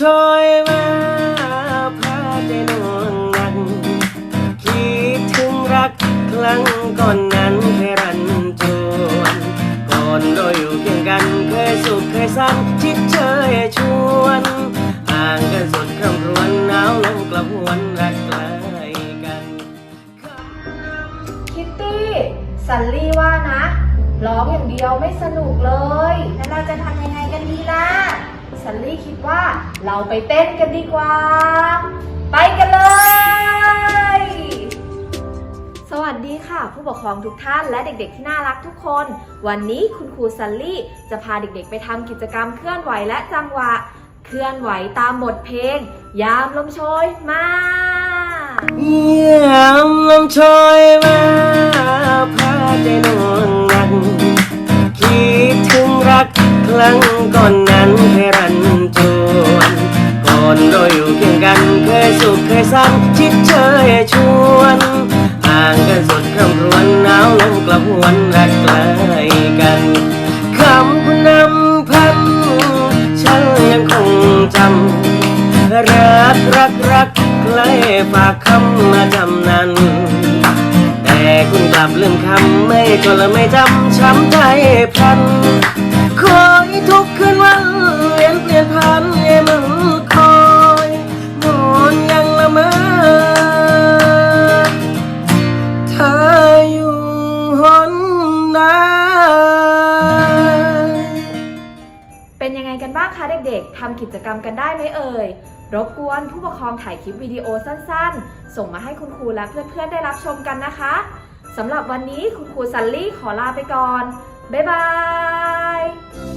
ช่อยมาพาใจนอนนักคิดถึงรักครั้งก่อนนั้นเคยรันจวนก่อนเราอยู่เคียงกันเคยสุขเคยสันชิดเชยชวนห่างกันสุดคำรวญหนาวลมกลับหวนรักไกลกันคิตตี้สันลี่ว่านะร้องอย่างเดียวไม่สนุกเลยแล้วเราจะทำยังไงกันดีล่ะ สันลี่คิดว่าเราไปเต้นกันดีกว่า ไปกันเลย สวัสดีค่ะ ผู้ปกครองทุกท่านและเด็กๆที่น่ารักทุกคน วันนี้คุณครูสันลี่จะพาเด็กๆไปทำกิจกรรมเคลื่อนไหวและจังหวะ เคลื่อนไหวตามบทเพลง ยามลมโชยมายี่ยมลำชยมาพาใจนอนนักคิดถึงรักครั้งก่อนนั้นเคยรันจวนก่อ นเราอยู่เคียงกันเคยสุขเคยสันชิดเชยชวนห่างกันสุดคำรวนหนาวลมกลับหวนรักไกลกันคำคุณนำพันฉันยังคงจำรักรักรักใครฝากคำมาจำนั้น แต่คุณกลับลืมคำไม่จนและไม่จำช้ำใจพัน บ้างคะเด็กๆทำกิจกรรมกันได้ไหมเอ่ย รบกวนผู้ปกครองถ่ายคลิปวิดีโอสั้นๆ ส่งมาให้คุณครูและเพื่อนๆได้รับชมกันนะคะสำหรับวันนี้คุณครูซันลี่ขอลาไปก่อน บ๊ายบาย